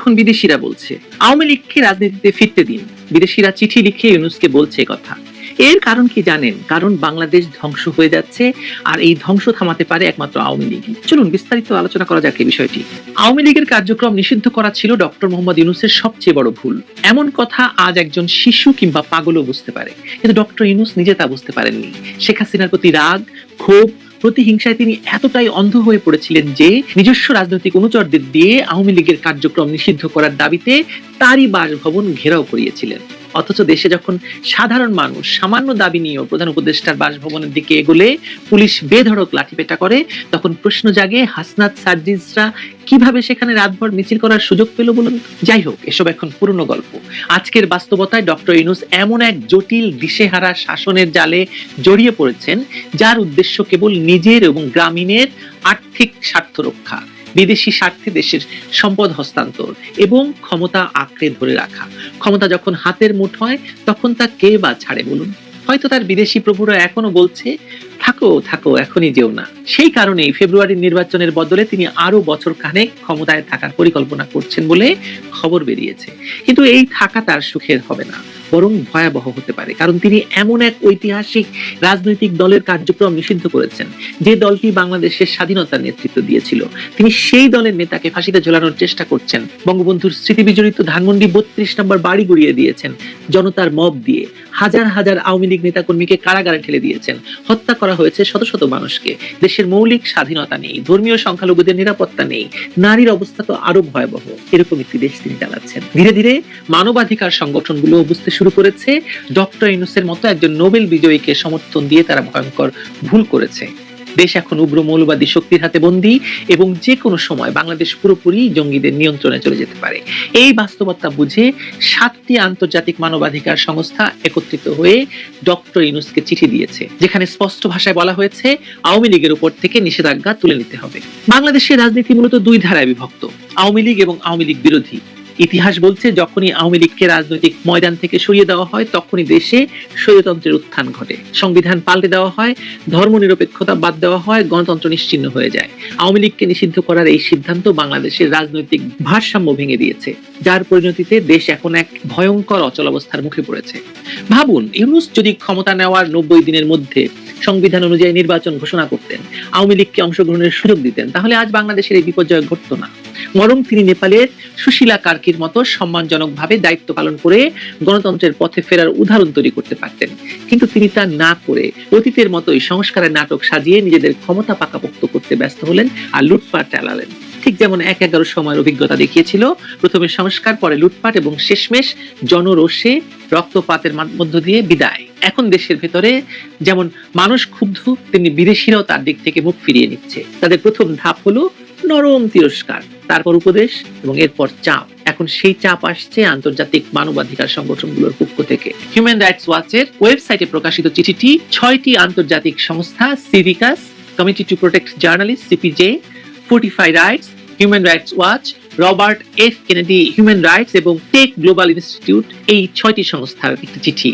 এখন বিদেশিরা বলছে, আওয়ামী লীগকে রাজনীতিতে ফিরতে দিন। বিদেশিরা চিঠি লিখে ইউনুসকে বলছে কথা। এর কারণ কি জানেন? কারণ বাংলাদেশ ধ্বংস হয়ে যাচ্ছে আর এই ধ্বংস থামাতে পারে একমাত্র আওয়ামী লীগ। চলুন বিস্তারিত আলোচনা করা যাক এই বিষয়টি। আওয়ামী লীগের কার্যক্রম নিষিদ্ধ করা ছিল ডক্টর মোহাম্মদ ইউনুসের সবচেয়ে বড় ভুল। এমন কথা আজ একজন শিশু কিংবা পাগলও বুঝতে পারে। কিন্তু ডক্টর ইউনুস নিজে তা বুঝতে পারেননি। শেখ হাসিনার প্রতি রাগ, ক্ষোভ প্রতিহিংসায় তিনি এতটাই অন্ধ হয়ে পড়েছিলেন যে নিজস্ব রাজনৈতিক অনুচরদের দিয়ে আওয়ামী লীগের কার্যক্রম নিষিদ্ধ করার দাবিতে তারই বাসভবন ঘেরাও করিয়েছিলেন। অথচ দেশে যখন সাধারণ মানুষ সামান্য দাবি নিয়েও প্রধান উপদেষ্টার বাসভবনের দিকে এগোলে পুলিশ বেধড়ক লাঠিপেটা করে, তখন প্রশ্ন জাগে হাসনাত সার্জিসরা কীভাবে সেখানে রাতভর মিছিল করার সুযোগ পেল বলুন? যাই হোক, এসব এখন পুরনো গল্প। আজকের বাস্তবতায় ডক্টর ইনুস এমন এক জটিল দিশেহারা শাসনের জালে জড়িয়ে পড়েছেন, যার উদ্দেশ্য কেবল নিজের এবং গ্রামীণের আর্থিক স্বার্থ রক্ষা। বিদেশি স্বার্থে দেশের সম্পদ হস্তান্তর এবং ক্ষমতা আঁকড়ে ধরে রাখা। ক্ষমতা যখন হাতের মুঠোয়, তখন তা কে বা ছাড়ে বলুন? হয়তো তার বিদেশি প্রভুরা এখনও বলছে থাকো থাকো, এখনই যেও না। সেই কারণেই ফেব্রুয়ারির নির্বাচনের বদলে তিনি আরও বছর খানেক ক্ষমতায় থাকার পরিকল্পনা করছেন বলে খবর বেরিয়েছে। কিন্তু এই থাকা তার সুখের হবে না, বরং ভয়াবহ হতে পারে, কারণ তিনি এমন এক ঐতিহাসিক রাজনৈতিক দলের কার্যক্রম নিষিদ্ধ করেছেন, যে দলটি বাংলাদেশের স্বাধীনতার নেতৃত্ব দিয়েছিল। তিনি সেই দলের নেতাকে ফাঁসিতে ঝোলানোর চেষ্টা করছেন। বঙ্গবন্ধুর স্মৃতি বিজড়িত ধানমন্ডি বত্রিশ নম্বর বাড়ি গড়িয়ে দিয়েছেন, জনতার মব দিয়ে। হাজার হাজার আওয়ামী লীগ নেতাকর্মীকে কারাগারে ঠেলে দিয়েছেন, হত্যা করা হয়েছে শত শত মানুষকে। দেশের মৌলিক স্বাধীনতা নেই, ধর্মীয় সংখ্যালঘুদের নিরাপত্তা নেই, নারীর অবস্থা তো আরও ভয়াবহ। এরকম একটি দেশ তিনি চালাচ্ছেন। ধীরে ধীরে মানবাধিকার সংগঠনগুলো বুঝতে শুরু করেছে। ডক্টর ইনুসের মতো একজন নোবেল বিজয়ীকে সমর্থন দিয়ে তারা ভয়ঙ্কর ভুল করেছে। দেশ এখন উগ্র মৌলবাদী শক্তির হাতে বন্দী এবং যে কোনো সময় বাংলাদেশ পুরোপুরি জঙ্গিদের নিয়ন্ত্রণে চলে যেতে পারে। এই বাস্তবতা বুঝে সাতটি আন্তর্জাতিক মানবাধিকার সংস্থা একত্রিত হয়ে ডক্টর ইনুসকে চিঠি দিয়েছে, যেখানে স্পষ্ট ভাষায় বলা হয়েছে, আওয়ামী লীগের উপর থেকে নিষেধাজ্ঞা তুলে নিতে হবে। বাংলাদেশের রাজনীতি মূলত দুই ধারায় বিভক্ত, আওয়ামী লীগ এবং আওয়ামী লীগ বিরোধী। ইতিহাস বলছে, যখনই আওয়ামী লীগকে রাজনৈতিক ময়দান থেকে সরিয়ে দেওয়া হয়, তখনই দেশে স্বৈরতন্ত্রের উত্থান ঘটে। সংবিধান পাল্টে দেওয়া হয়, ধর্মনিরপেক্ষতা বাদ দেওয়া হয়, গণতন্ত্র নিশ্চিন্ন হয়ে যায়। আওয়ামী লীগকে নিষিদ্ধ করার এই সিদ্ধান্ত বাংলাদেশের রাজনৈতিক ভারসাম্য ভেঙে দিয়েছে। যার পরিণতিতে দেশ এখন এক ভয়ঙ্কর অচলাবস্থার মুখে পড়েছে। ভাবুন, ইউনুস যদি ক্ষমতা নেওয়ার নব্বই দিনের মধ্যে সংবিধান অনুযায়ী নির্বাচন ঘোষণা করতেন। আওয়ামী লীগকে অংশগ্রহণের সুযোগ দিতেন। তাহলে আজ বাংলাদেশের এই বিপর্যয় ঘটতো না। বরং তিনি নেপালের সুশীলা কার্কির মতো সম্মানজনকভাবে দায়িত্ব পালন করে গণতন্ত্রের পথে ফেরার উদাহরণ তৈরি করতে পারতেন। কিন্তু তিনি তা না করে অতীতের মতোই সংস্কারের নাটক সাজিয়ে নিজেদের ক্ষমতা পাকাপোক্ত করতে ব্যস্ত হলেন আর লুটপাট চালালেন। ঠিক যেমন এক এগারো সময়ের অভিজ্ঞতা দেখিয়েছিল, প্রথমে সংস্কার, পরে লুটপাট এবং শেষমেশ জনরোষে রক্তপাতের মধ্য দিয়ে বিদায়। এখন দেশের ভেতরে যেমন মানুষ ক্ষুব্ধ, তেমনি বিদেশিরাও তার দিক থেকে মুখ ফিরিয়ে নিচ্ছে। তাদের প্রথম ধাপ হলো নরম তিরস্কার, তারপর উপদেশ এবং এরপর চাপ। এখন সেই চাপ আসছে আন্তর্জাতিক মানবাধিকার সংগঠনগুলোর পক্ষ থেকে। হিউম্যান রাইটস ওয়াচের ওয়েবসাইটে প্রকাশিত চিঠিটি, ছয়টি আন্তর্জাতিক সংস্থা সিভিকাস Committee to Protect Journalist CPJ Fortify Rights Human Rights Watch Robert F Kennedy Human Rights এবং টেক গ্লোবাল ইনস্টিটিউট এই ছয়টি সংস্থার একটি চিঠি।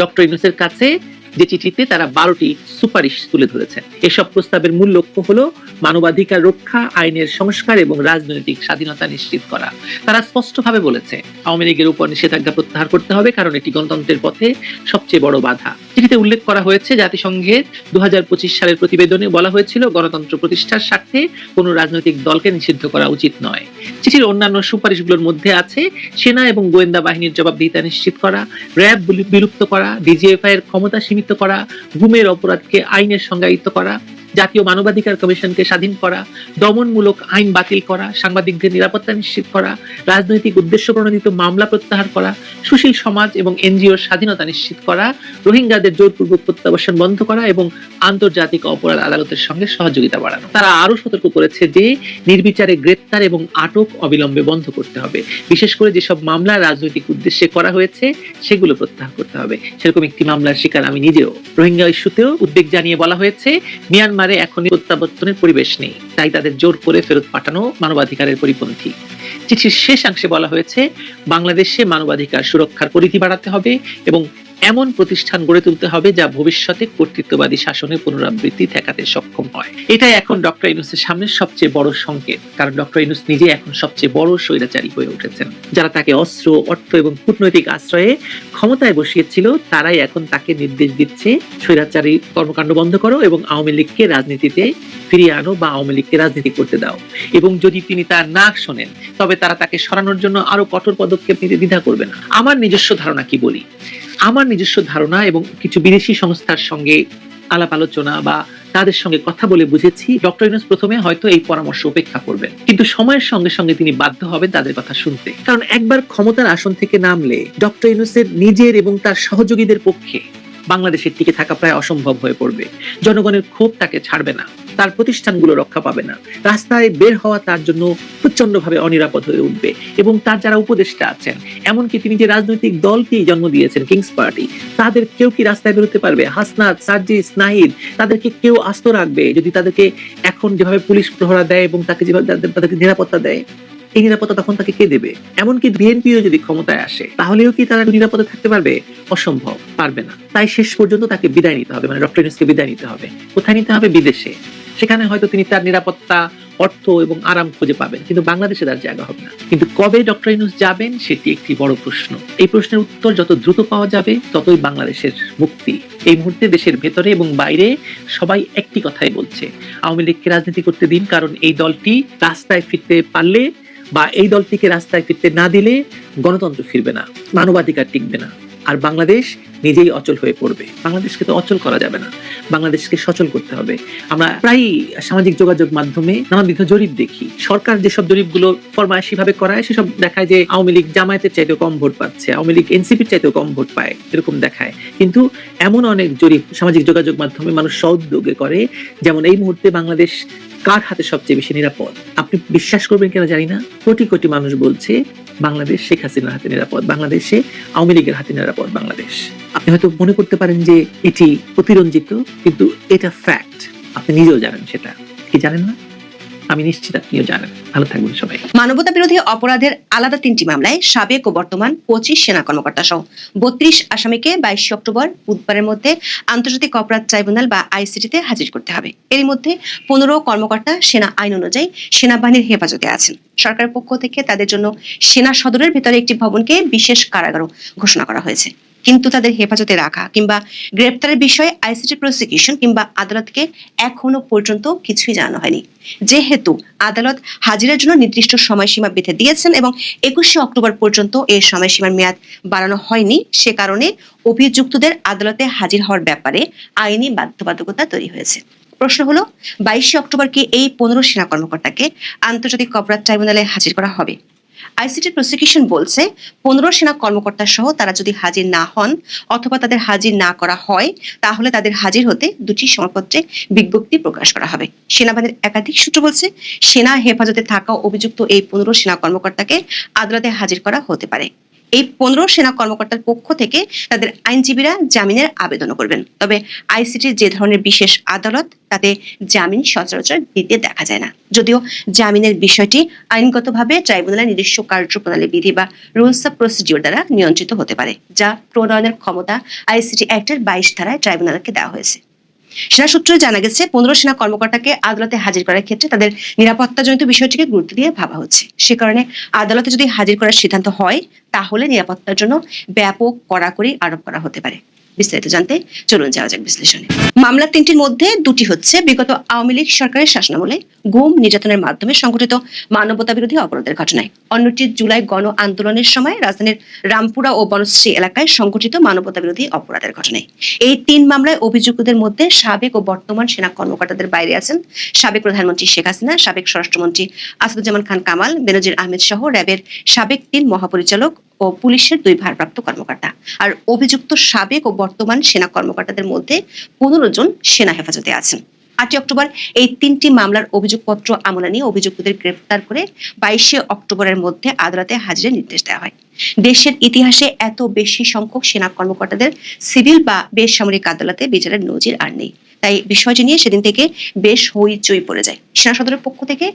ডক্টর ইউনুসের কাছে যে চিঠিতে তারা বারোটি সুপারিশ তুলে ধরেছেন এসব প্রস্তাবের মূল লক্ষ্য হলো মানবাধিকার রক্ষা, আইনের সংস্কার এবং রাজনৈতিক স্বাধীনতা নিশ্চিত করা। তারা স্পষ্টভাবে বলেছে, আওয়ামী লীগের উপর নিষেধাজ্ঞা প্রত্যাহার করতে হবে কারণ এটি গণতন্ত্রের পথে সবচেয়ে বড় বাধা। চিঠিতে উল্লেখ করা হয়েছে, জাতিসংঘের দু হাজার পঁচিশ সালের প্রতিবেদনে বলা হয়েছিল, গণতন্ত্র প্রতিষ্ঠার স্বার্থে কোনো রাজনৈতিক দলকে নিষিদ্ধ করা উচিত নয়। চিঠির অন্যান্য সুপারিশগুলোর মধ্যে আছে, সেনা এবং গোয়েন্দা বাহিনীর জবাবদিহিতা নিশ্চিত করা, র্যাব বিলু- বিলুপ্ত করা ডিজিএফআই এর ক্ষমতা সীমিত করা ঘুমের অপরাধকে আইনের সংজ্ঞায়িত করা জাতীয় মানবাধিকার কমিশনকে স্বাধীন করা, দমনমূলক আইন বাতিল করা, সাংবাদিকদের নিরাপত্তা নিশ্চিত করা, রাজনৈতিক উদ্দেশ্য প্রণোদিত মামলা প্রত্যাহার করা, সুশীল সমাজ এবং এনজিওর স্বাধীনতা নিশ্চিত করা, রোহিঙ্গাদের জোরপূর্বক প্রত্যাবাসন বন্ধ করা এবং আন্তর্জাতিক অপরাধ আদালতের সঙ্গে সহযোগিতা বাড়ানো। তারা আরও সতর্ক করেছে যে, নির্বিচারে গ্রেপ্তার এবং আটক অবিলম্বে বন্ধ করতে হবে। বিশেষ করে যেসব মামলা রাজনৈতিক উদ্দেশ্যে করা হয়েছে, সেগুলো প্রত্যাহার করতে হবে। সেরকম একটি মামলার শিকার আমি নিজেও। রোহিঙ্গা ইস্যুতেও উদ্বেগ জানিয়ে বলা হয়েছে, মিয়ানমারে এখনই প্রত্যাবর্তনের পরিবেশ নেই। তাই তাদের জোর করে ফেরত পাঠানো মানবাধিকারের পরিপন্থী। চিঠির শেষাংশে বলা হয়েছে, বাংলাদেশে মানবাধিকার সুরক্ষার পরিধি বাড়াতে হবে এবং এমন প্রতিষ্ঠান গড়ে তুলতে হবে যা ভবিষ্যতে কর্তৃত্ববাদী শাসনের পুনরাবৃত্তি ঠেকাতে সক্ষম হয়। এটাই এখন ডক্টর ইনুসের সামনে সবচেয়ে বড় সংকেত, কারণ ডক্টর ইনুস নিজে এখন সবচেয়ে বড় স্বৈরাচারী হয়ে উঠেছেন। যারা তাকে অস্ত্র, অর্থ এবং কূটনৈতিক আশ্রয়ে ক্ষমতায় বসিয়েছিল, তারাই এখন তাকে নির্দেশ দিচ্ছে, স্বৈরাচারী কর্মকাণ্ড বন্ধ করো এবং আওয়ামী লীগকে রাজনীতিতে ফিরিয়ে আনো বা আওয়ামী লীগকে রাজনীতি করতে দাও। এবং যদি তিনি তার না শোনেন, তবে তারা তাকে সরানোর জন্য আরও কঠোর পদক্ষেপ নিতে দ্বিধা করবে না। আমার নিজস্ব ধারণা কি বলি? আমার নিজস্ব ধারণা এবং কিছু বিদেশি সংস্থার সঙ্গে আলাপ আলোচনা বা তাদের সঙ্গে কথা বলে বুঝেছি, ডক্টর ইউনুস প্রথমে হয়তো এই পরামর্শ উপেক্ষা করবেন। কিন্তু সময়ের সঙ্গে সঙ্গে তিনি বাধ্য হবেন তাদের কথা শুনতে। কারণ একবার ক্ষমতার আসন থেকে নামলে, ডক্টর ইউনুসের নিজের এবং তার সহযোগীদের পক্ষে বাংলাদেশের টিকে থাকা প্রায় অসম্ভব হয়ে পড়বে। জনগণের ক্ষোভ তাকে ছাড়বে না, তার প্রতিষ্ঠানগুলো রক্ষা পাবে না। রাস্তায় বের হওয়া তার জন্য প্রচন্ডভাবে অনিরাপদ হয়ে উঠবে এবং তার যারা উপদেষ্টা আছেন, এমনকি তিনি যে রাজনৈতিক দলকেই জন্ম দিয়েছেন কিংস পার্টি তাদের কেউ কি রাস্তায় বেরোতে পারবে? হাসনাত, সার্জিস, নাহিদ, তাদেরকে কেউ আস্ত রাখবে যদি তাদেরকে এখন যেভাবে পুলিশ প্রহরা দেয় এবং তাকে যেভাবে তাদের- তাদেরকে নিরাপত্তা দেয়? এই নিরাপত্তা তখন তাকে কে দেবে? এমনকি বিএনপিও যদি ক্ষমতায় আসে, তাহলেও কি তারা নিরাপদে থাকতে পারবে? অসম্ভব, পারবে না। তাই শেষ পর্যন্ত তাকে বিদায় নিতে হবে মানে ডক্টর ইউনুসকে বিদায় নিতে হবে। কোথায় নিতে হবে? বিদেশে। সেখানে হয়তো তিনি তার নিরাপত্তা, অর্থ এবং আরাম খুঁজে পাবেন। কিন্তু বাংলাদেশে তার জায়গা হবে না। কিন্তু কবে ডক্টর ইউনুস যাবেন, সেটি একটি বড় প্রশ্ন। এই প্রশ্নের উত্তর যত দ্রুত পাওয়া যাবে, ততই বাংলাদেশের মুক্তি। এই মুহূর্তে দেশের ভেতরে এবং বাইরে সবাই একটি কথাই বলছে। আওয়ামী লীগকে রাজনীতি করতে দিন, কারণ এই দলটি রাস্তায় ফিরতে পারলে বা এই দলটিকে রাস্তায় ফিরতে না দিলে গণতন্ত্র ফিরবে না মানবাধিকার টিকবে না। আর বাংলাদেশ নিজেই অচল হয়ে পড়বে। বাংলাদেশকে তো অচল করা যাবে না। বাংলাদেশকে সচল করতে হবে। আমরা প্রায় সামাজিক যোগাযোগ মাধ্যমে নানাবিধ জরিপ দেখি। সরকার যেসব জরিপগুলো ফরমাইশি ভাবে করায়, সেসব দেখায় যে আওয়ামী লীগ জামায়াতের চাইতেও কম ভোট পাচ্ছে, আওয়ামী লীগ এনসিপির চাইতেও কম ভোট পায়, এরকম দেখায়। কিন্তু এমন অনেক জরিপ সামাজিক যোগাযোগ মাধ্যমে মানুষ সউদ্যোগে করে, যেমন এই মুহূর্তে বাংলাদেশ কার হাতে সবচেয়ে বেশি নিরাপদ? আপনি বিশ্বাস করবেন কিনা জানি না। কোটি কোটি মানুষ বলছে বাংলাদেশ, শেখ হাসিনার হাতে নিরাপদ, বাংলাদেশে আওয়ামী লীগের হাতে নিরাপদ বাংলাদেশ। আপনি হয়তো মনে করতে পারেন যে এটি অতিরঞ্জিত, কিন্তু এটা ফ্যাক্ট আপনি নিজেও জানেন সেটা। কি জানেন না? আমি নিশ্চিত আপনিও জানেন। ভালো থাকবেন সবাই। মানবতা বিরোধী অপরাধের আলাদা তিনটি মামলায় সাবেক ও বর্তমান পঁচিশ সেনা কর্মকর্তা সহ বত্রিশ আসামিকে বাইশে অক্টোবর বুধবারের মধ্যে আন্তর্জাতিক অপরাধ ট্রাইব্যুনাল বা আইসিটিতে হাজির করতে হবে। এর মধ্যে পনেরো কর্মকর্তা সেনা আইন অনুযায়ী সেনাবাহিনীর হেফাজতে আছেন। সরকারের পক্ষ থেকে তাদের জন্য সেনা সদরের ভিতরে একটি ভবনকে বিশেষ কারাগারও ঘোষণা করা হয়েছে। কিন্তু তাদের হেফাজতে রাখা কিংবা গ্রেপ্তারের বিষয়ে আইসিটি প্রসিকিউশন কিংবা আদালতকে এখনও পর্যন্ত কিছুই জানানো হয়নি। যেহেতু আদালত হাজিরার জন্য নির্দিষ্ট সময়সীমা বেঁধে দিয়েছেন এবং একুশে অক্টোবর পর্যন্ত এই সময়সীমার মেয়াদ বাড়ানো হয়নি, সে কারণে অভিযুক্তদের আদালতে হাজির হওয়ার ব্যাপারে আইনি বাধ্যবাধকতা তৈরি হয়েছে। প্রশ্ন হলো, বাইশে অক্টোবর কি এই পনেরো সেনা কর্মকর্তাকে আন্তর্জাতিক অপরাধ ট্রাইব্যুনালে হাজির করা হবে? আইসিটি প্রসিকিউশন বলছে, পনেরো সেনা কর্মকর্তা সহ তারা যদি হাজির না হন অথবা তাদের হাজির না করা হয়, তাহলে তাদের হাজির হতে দুটি সময়পত্রে বিজ্ঞপ্তি প্রকাশ করা হবে। সেনাবাহিনীর একাধিক সূত্র বলছে, সেনা হেফাজতে থাকা অভিযুক্ত এই পনেরো সেনা কর্মকর্তাকে আদালতে হাজির করা হতে পারে। এই পনেরো সেনা কর্মকর্তার পক্ষ থেকে তাদের আইনজীবীরা জামিনের আবেদন করবেন। তবে আইসিটির যে ধরনের বিশেষ আদালত, তাতে জামিন সচরাচর দিতে দেখা যায় না। যদিও জামিনের বিষয়টি আইনগতভাবে ট্রাইব্যুনালের নিজস্ব কার্যপ্রণালী বিধি বা রুলস অফ প্রসিডিওর দ্বারা নিয়ন্ত্রিত হতে পারে, যা প্রণয়নের ক্ষমতা আইসিটি অ্যাক্টের বাইশ ধারায় ট্রাইব্যুনালকে দেওয়া হয়েছে। সেনা সূত্রে জানা গেছে, পনেরো সেনা কর্মকর্তাকে আদালতে হাজির করার ক্ষেত্রে তাদের নিরাপত্তাজনিত বিষয়টিকে গুরুত্ব দিয়ে ভাবা হচ্ছে। সে কারণে আদালতে যদি হাজির করার সিদ্ধান্ত হয়, তাহলে নিরাপত্তার জন্য ব্যাপক কড়াকড়ি আরোপ করা হতে পারে। বিস্তারিত জানতে চলুন যাওয়া যাক বিশ্লেষণে। মামলা তিনটির মধ্যে দুটি হচ্ছে বিগত আওয়ামী লীগ সরকারের শাসনামলে গুম নির্যাতনের মাধ্যমে সংঘটিত মানবতা বিরোধী অপরাধের ঘটনায়। অন্যটি জুলাই গণ আন্দোলনের সময় রাজধানীর রামপুরা ও বনশ্রী এলাকায় সংঘটিত মানবতা বিরোধী অপরাধের ঘটনায়। এই তিন মামলায় অভিযুক্তদের মধ্যে সাবেক ও বর্তমান সেনা কর্মকর্তাদের বাইরে আছেন সাবেক প্রধানমন্ত্রী শেখ হাসিনা, সাবেক স্বরাষ্ট্রমন্ত্রী আসাদুজ্জামান খান কামাল, বেনজির আহমেদ সহ র্যাবের সাবেক তিন মহাপরিচালক ও পুলিশের দুই ভারপ্রাপ্ত কর্মকর্তা। আর অভিযুক্ত সাবেক ও বর্তমান সেনা কর্মকর্তাদের মধ্যে পনেরো জন সেনা হেফাজতে আছেন। আটই অক্টোবর এই তিনটি মামলার অভিযোগপত্র আমলে নিয়ে অভিযুক্তদের গ্রেফতার করে বাইশে অক্টোবরের মধ্যে আদালতে হাজিরের নির্দেশ দেওয়া হয়। দেশের ইতিহাসে এত বেশি সংখ্যক সেনা কর্মকর্তাদের সিভিল বা বেসামরিক আদালতে বিচারের নজির আর নেই। তাই বিষয়টি নিয়ে সেদিন থেকে বেশ হইচই পড়ে যায়। সেনা সদরের পক্ষ থেকে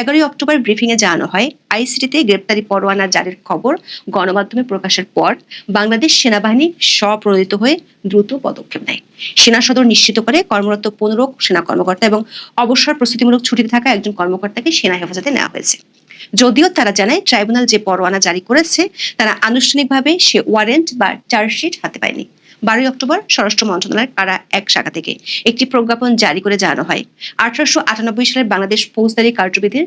এগারোই অক্টোবর ব্রিফিং এ জানানো হয় আইসিটিতে গ্রেপ্তারি পরোয়ানা জারির খবর গণমাধ্যমে প্রকাশের পর বাংলাদেশ সেনাবাহিনী স্বপ্রণোদিত হয়ে দ্রুত পদক্ষেপ নেয়। সেনা সদর নিশ্চিত করে কর্মরত পনেরো সেনা কর্মকর্তা এবং অবসর প্রস্তুতিমূলক ছুটিতে থাকা একজন কর্মকর্তাকে সেনা হেফাজতে নেওয়া হয়েছে। যদিও তারা জানায় ট্রাইব্যুনাল যে পরোয়ানা জারি করেছে, তারা আনুষ্ঠানিকভাবে সে ওয়ারেন্ট বা চার্জশিট হাতে পায়নি। বারোই অক্টোবর স্বরাষ্ট্র মন্ত্রণালয়ের কারা এক শাখা থেকে একটি প্রজ্ঞাপন জারি করে জানানো হয়। আঠারোশো আটানব্বই সালের বাংলাদেশ ফৌজদারি কার্যবিধির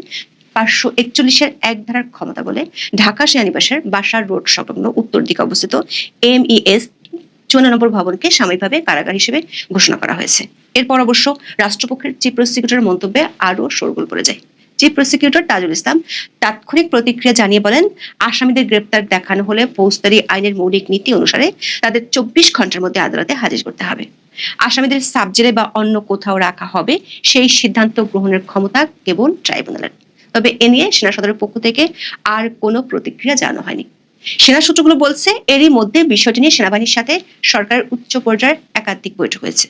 পাঁচশো একচল্লিশের এক ধারার ক্ষমতা বলে ঢাকা সেনানিবাসের বাসার রোড সংলগ্ন উত্তর দিকে অবস্থিত এম ইএস চুয়ান্ন নম্বর ভবনকে সাময়িকভাবে কারাগার হিসেবে ঘোষণা করা হয়েছে। এরপর অবশ্য রাষ্ট্রপক্ষের চিফ প্রসিকিউটরের মন্তব্যে আরও শোরগোল পড়ে যায়। চিফ প্রসিকিউটর তাজুল ইসলাম তাৎক্ষণিক প্রতিক্রিয়া জানিয়ে বলেন, আসামিদের গ্রেপ্তার দেখানো হলে ফৌজদারি আইনের মৌলিক নীতি অনুসারে তাদের চব্বিশ ঘণ্টার মধ্যে আদালতে হাজির করতে হবে। আসামিদের সাবজেলে বা অন্য কোথাও রাখা হবে, সেই সিদ্ধান্ত গ্রহণের ক্ষমতা কেবল ট্রাইব্যুনালের। তবে এ নিয়ে সেনা সদরের পক্ষ থেকে আর কোনো প্রতিক্রিয়া জানানো হয়নি। সেনা সূত্রগুলো বলছে, এরই মধ্যে বিষয়টি নিয়ে সেনাবাহিনীর সাথে সরকারের উচ্চ পর্যায়ের একাধিক বৈঠক হয়েছে।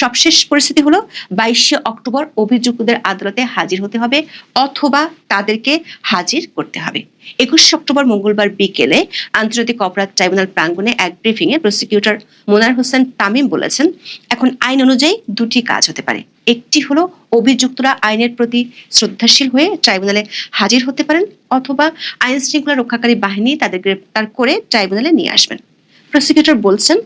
সবশেষ পরিস্থিতি হলো বাইশে অক্টোবর অভিযুক্তদের আদালতে হাজির হতে হবে অথবা তাদেরকে হাজির করতে হবে। একুশে অক্টোবর মঙ্গলবার বিকেলে আন্তর্জাতিক অপরাধ ট্রাইব্যুনাল প্রাঙ্গণে এক ব্রিফিং এ প্রসিকিউটর মোনার হোসেন তামিম বলেছেন, এখন আইন অনুযায়ী দুটি কাজ হতে পারে। একটি হলো অভিযুক্তরা আইনের প্রতি শ্রদ্ধাশীল হয়ে ট্রাইব্যুনালে হাজির হতে পারেন অথবা আইন শৃঙ্খলা রক্ষাকারী বাহিনী তাদের গ্রেপ্তার করে ট্রাইব্যুনালে নিয়ে আসবেন। প্রসিকিউটর বলছেন,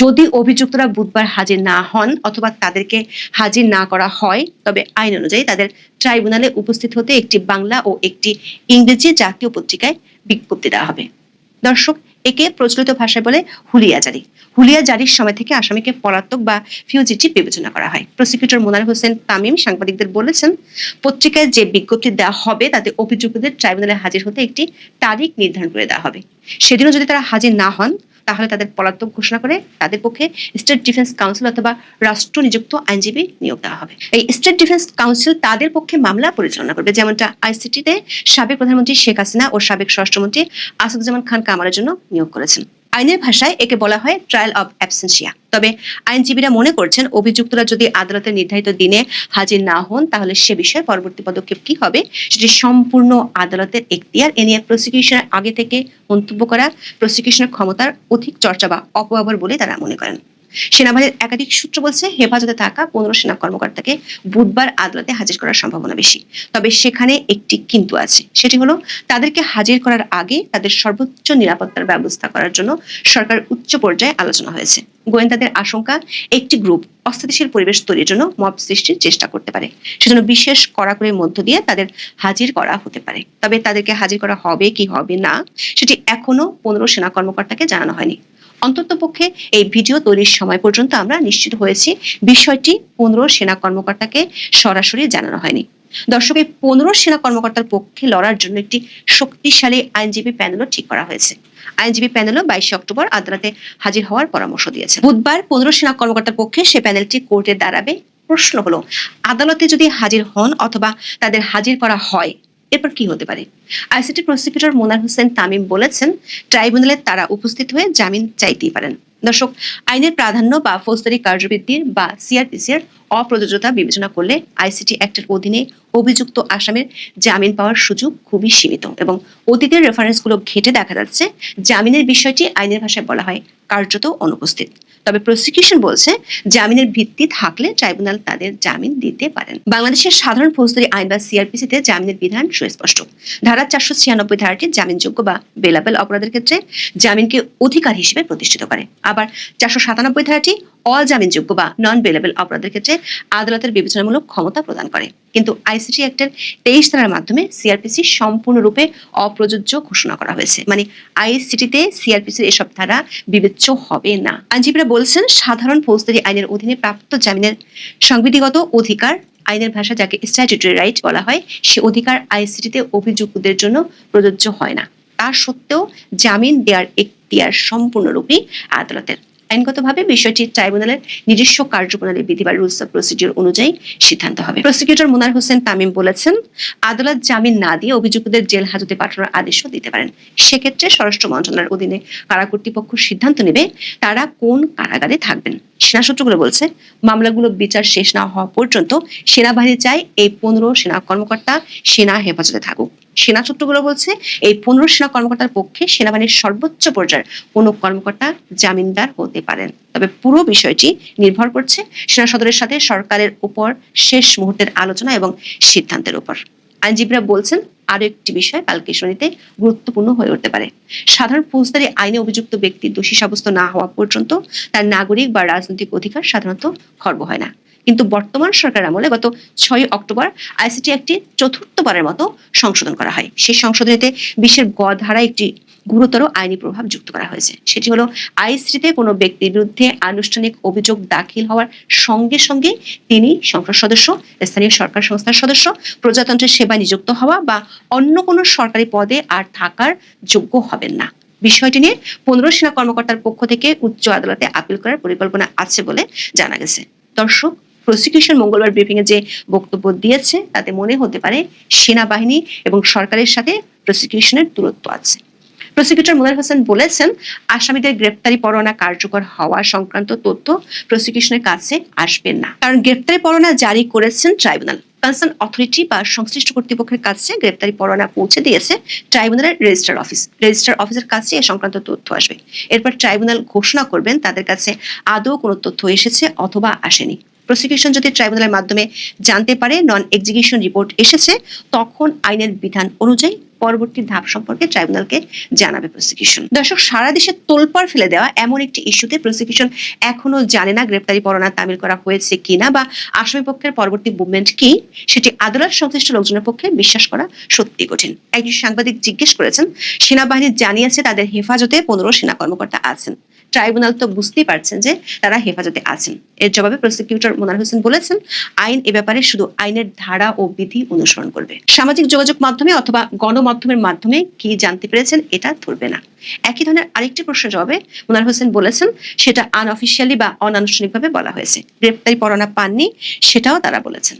যদি অভিযুক্তরা বুধবার হাজির না হন অথবা তাদেরকে হাজির না করা হয়, তবে আইন অনুযায়ী তাদের ট্রাইব্যুনালে উপস্থিত হতে একটি বাংলা ও একটি ইংরেজি জাতীয় পত্রিকায় বিজ্ঞপ্তি দেওয়া হবে। দর্শক, একে প্রচলিত ভাষায় বলে হুলিয়া জারি হুলিয়া জারির সময় থেকে আসামিকে পলাতক বা ফিউজিটিভ বিবেচনা করা হয়। প্রসিকিউটর মোনার হোসেন তামিম সাংবাদিকদের বলেছেন, পত্রিকায় যে বিজ্ঞপ্তি দেওয়া হবে, তাতে অভিযুক্তদের ট্রাইব্যুনালে হাজির হতে একটি তারিখ নির্ধারণ করে দেওয়া হবে। সেদিনও যদি তারা হাজির না হন তাহলে তাদের পলাতক ঘোষণা করে তাদের পক্ষে স্টেট ডিফেন্স কাউন্সিল অথবা রাষ্ট্র নিযুক্ত আইনজীবী নিয়োগ দেওয়া হবে। এই স্টেট ডিফেন্স কাউন্সিল তাদের পক্ষে মামলা পরিচালনা করবে, যেমনটা আইসিটিতে সাবেক প্রধানমন্ত্রী শেখ হাসিনা ও সাবেক স্বরাষ্ট্রমন্ত্রী আসাদুজ্জামান খান কামালের জন্য নিয়োগ করেছেন। আইনের ভাষায় একে বলা হয় ট্রায়াল অব অ্যাবসেন্সিয়া তবে আইনজীবীরা মনে করছেন, অভিযুক্তরা যদি আদালতের নির্ধারিত দিনে হাজির না হন, তাহলে সে বিষয়ে পরবর্তী পদক্ষেপ কি হবে? সেটি সম্পূর্ণ আদালতের এখতিয়ার। এ নিয়ে প্রসিকিউশনের আগে থেকে মন্তব্য করা প্রসিকিউশনের ক্ষমতার অধিক চর্চা বা অপব্যবহার বলে তারা মনে করেন। সেনাবাহিনীর একাধিক সূত্র বলছে, হেফাজতে থাকা পনেরো সেনা কর্মকর্তাকে বুধবার আদালতে হাজির করার সম্ভাবনা বেশি। তবে সেখানে একটি কিন্তু আছে। সেটি হলো, তাদেরকে হাজির করার আগে তাদের সর্বোচ্চ নিরাপত্তার ব্যবস্থা করার জন্য সরকার উচ্চ পর্যায়ে আলোচনা হয়েছে। গোয়েন্দাদের আশঙ্কা, একটি গ্রুপ অস্থিতিশীল পরিবেশ তৈরির জন্য মব সৃষ্টির চেষ্টা করতে পারে। সেজন্য বিশেষ কড়াকড়ির মধ্য দিয়ে তাদের হাজির করা হতে পারে। তবে তাদেরকে হাজির করা হবে কি হবে না, সেটি এখনও পনেরো সেনা কর্মকর্তাকে জানানো হয়নি। অন্ততপক্ষে এই ভিডিও তৈরির সময় পর্যন্ত আমরা নিশ্চিত হয়েছি, বিষয়টি পনেরো সেনা কর্মকর্তাকে সরাসরি জানানো হয়নি। দর্শক, এই পনেরো সেনা কর্মকর্তার পক্ষে লড়ার জন্য একটি শক্তিশালী আইনজীবী প্যানেলও ঠিক করা হয়েছে। আইনজীবী প্যানেলও বাইশে অক্টোবর আদালতে হাজির হওয়ার পরামর্শ দিয়েছে বুধবার পনেরো সেনা কর্মকর্তার পক্ষে সে প্যানেলটি কোর্টে দাঁড়াবে প্রশ্ন হলো, আদালতে যদি হাজির হন অথবা তাদের হাজির করা হয় এরপর কি হতে পারে? আইসিটি প্রসিকিউটর মোনার হোসেন তামিম বলেছেন, ট্রাইব্যুনালে তারা উপস্থিত হয়ে জামিন চাইতেই পারেন। দর্শক, আইনের প্রাধান্য বা ফৌজদারি কার্যবৃদ্ধির বা সিআরপিসির অপ্রযোজ্যতা বিবেচনা করলে আইসিটি অ্যাক্টের অধীনে অভিযুক্ত আসামের জামিন পাওয়ার সুযোগ খুবই সীমিত এবং অতীতের রেফারেন্সগুলো ঘেটে দেখা যাচ্ছে। জামিনের বিষয়টি আইনের ভাষায় বলা হয় কার্যত অনুপস্থিত। তবে প্রসিকিউশন বলছে, জামিনের ভিত্তি থাকলে ট্রাইব্যুনাল তাদের জামিন দিতে পারেন। বাংলাদেশের সাধারণ ফৌজদারি আইন বা সিআরপিসিতে জামিনের বিধান সুস্পষ্ট। ধারা চারশো ছিয়ানব্বই ধারাটি জামিনযোগ্য বা বেলাবেল অপরাধের ক্ষেত্রে জামিনকে অধিকার হিসেবে প্রতিষ্ঠিত করে। আবার চারশো সাতানব্বই ধারাটি অল জামিনযোগ্য বা নন বেলেবল অপরাধের ক্ষেত্রে আদালতের বিবেচনামূলক ক্ষমতা প্রদান করে। কিন্তু আইসিটি অ্যাক্টের তেইশ ধারার মাধ্যমে সিআরপিসি সম্পূর্ণরূপে অপ্রযোজ্য ঘোষণা করা হয়েছে। মানে আইসিটিতে সিআরপিসির এসব ধারা বিবেচ্য হবে না। আইনজীবীরা বলছেন, সাধারণ ফৌজদারি আইনের অধীনে প্রাপ্ত জামিনের সংবিধিগত অধিকার, আইনের ভাষা যাকে স্ট্যাচুটরি রাইট বলা হয়, সে অধিকার আইসিটিতে অভিযুক্তদের জন্য প্রযোজ্য হয় না। তা সত্ত্বেও জামিন দেওয়ার এখতিয়ার সম্পূর্ণরূপে আদালতের। আইনগতভাবে বিষয়টি ট্রাইব্যুনালের নিজস্ব কার্যপ্রণালী বিধি বা রুলস অফ প্রসিডিউর অনুযায়ী সিদ্ধান্ত হবে। প্রসিকিউটর মুনার হোসেন তামিম বলেছেন, আদালত জামিন না দিয়ে অভিযুক্তদের জেল হাজতে পাঠানোর আদেশও দিতে পারেন। সেক্ষেত্রে স্বরাষ্ট্র মন্ত্রণালয়ের অধীনে কারা কর্তৃপক্ষ সিদ্ধান্ত নেবে, তারা কোন কারাগারে থাকবেন? সেনা সূত্রগুলো বলছে, মামলাগুলো বিচার শেষ না হওয়া পর্যন্ত সেনাবাহিনী চায় এই পনেরো সেনা কর্মকর্তা সেনা হেফাজতে থাকুক। সেনা সূত্রগুলো বলছে, এই পনেরো সেনা কর্মকর্তার পক্ষে সেনাবাহিনীর সর্বোচ্চ পর্যায়ের কোনো কর্মকর্তা জামিনদার হতে পারেন। তবে পুরো বিষয়টি নির্ভর করছে সেনা সদরের সাথে সরকারের উপর শেষ মুহূর্তের আলোচনা এবং সিদ্ধান্তের উপর। আইনজীবীরা বলছেন আরও একটি বিষয় কালকে শুনানিতে গুরুত্বপূর্ণ হয়ে উঠতে পারে। সাধারণ ফৌজদারি আইনে অভিযুক্ত ব্যক্তি দোষী সাব্যস্ত না হওয়া পর্যন্ত তার নাগরিক বা রাজনৈতিক অধিকার সাধারণত খর্ব হয় না। কিন্তু বর্তমান সরকার আমলে গত ছয় অক্টোবর আইসিটি একটি চতুর্থবারের মতো সংশোধন করা হয়। সেই সংশোধনীতে বিশ্বের গ ধারা একটি গুরুতর আইনি প্রভাব যুক্ত করা হয়েছে। সেটি হলো, আইসিটিতে কোনো ব্যক্তির বিরুদ্ধে আনুষ্ঠানিক অভিযোগ দাখিল হওয়ার সঙ্গে সঙ্গে তিনি সংসদ সদস্য, স্থানীয় সরকার সংস্থার সদস্য, প্রজাতন্ত্রের সেবায় নিযুক্ত হওয়া বা অন্য কোনো সরকারি পদে আর থাকার যোগ্য হবেন না। বিষয়টি নিয়ে পনেরো সেনা কর্মকর্তার পক্ষ থেকে উচ্চ আদালতে আপিল করার পরিকল্পনা আছে বলে জানা গেছে। দর্শক প্রসিকিউশন মঙ্গলবার ব্রিফিং এ যে বক্তব্য দিয়েছে, তাতে মনে হতে পারে সেনাবাহিনী এবং সরকারের সাথে প্রসিকিউশনের দূরত্ব আছে। প্রসিকিউটর মুনার হোসেন বলেছেন, আসামিদের গ্রেপ্তারি পরোয়ানা কার্যকর হওয়া সংক্রান্ত তথ্য প্রসিকিউশনের কাছে আসবেন না। কারণ গ্রেপ্তারি পরোয়ানা জারি করেছেন ট্রাইব্যুনাল কনসার্ন অথরিটি বা সংশ্লিষ্ট কর্তৃপক্ষের কাছে গ্রেপ্তারি পরোয়ানা পৌঁছে দিয়েছে ট্রাইব্যুনালের রেজিস্ট্রার অফিস রেজিস্ট্রার অফিসের কাছে এ সংক্রান্ত তথ্য আসবে। এরপর ট্রাইব্যুনাল ঘোষণা করবেন, তাদের কাছে আদৌ কোনো তথ্য এসেছে অথবা আসেনি। প্রসিকিউশন যদি ট্রাইব্যুনালের মাধ্যমে জানতে পারে নন এক্সিকিউশন রিপোর্ট এসেছে, তখন আইনের বিধান অনুযায়ী পরবর্তী ধাপ সম্পর্কে ট্রাইব্যুনালকে জানাবে প্রসিকিউশন দর্শক, সারা দেশে তোলপাড় ফেলে দেওয়া এমন একটি ইস্যুতে প্রসিকিউশন এখনও জানে না গ্রেপ্তারি পরোয়ানা তামিল করা হয়েছে কিনা বা আসামি পক্ষের পরবর্তী মুভমেন্ট কি, সেটি আদালত সংশ্লিষ্ট লোকজনের পক্ষে বিশ্বাস করা সত্যি কঠিন। একজন সাংবাদিক জিজ্ঞেস করেছেন, সেনাবাহিনী জানিয়েছে তাদের হেফাজতে পনেরো সেনা কর্মকর্তা আছেন। ট্রাইব্যুনাল তো বুঝতেই পারছেন যে তারা হেফাজতে আছেন। এর জবাবে প্রসিকিউটর মোনার হোসেন বলেছেন, আইন এ ব্যাপারে শুধু আইনের ধারা ও বিধি অনুসরণ করবে। সামাজিক যোগাযোগ মাধ্যমে অথবা গণমাধ্যমের মাধ্যমে কি জানতে পেরেছেন এটা ধরবে না। একই ধরনের আরেকটি প্রশ্নের জবাবে মোনার হোসেন বলেছেন, সেটা আনঅফিসিয়ালি বা অনানুষ্ঠানিকভাবে বলা হয়েছে। গ্রেপ্তারি পরোয়ানা পাননি, সেটাও তারা বলেছেন।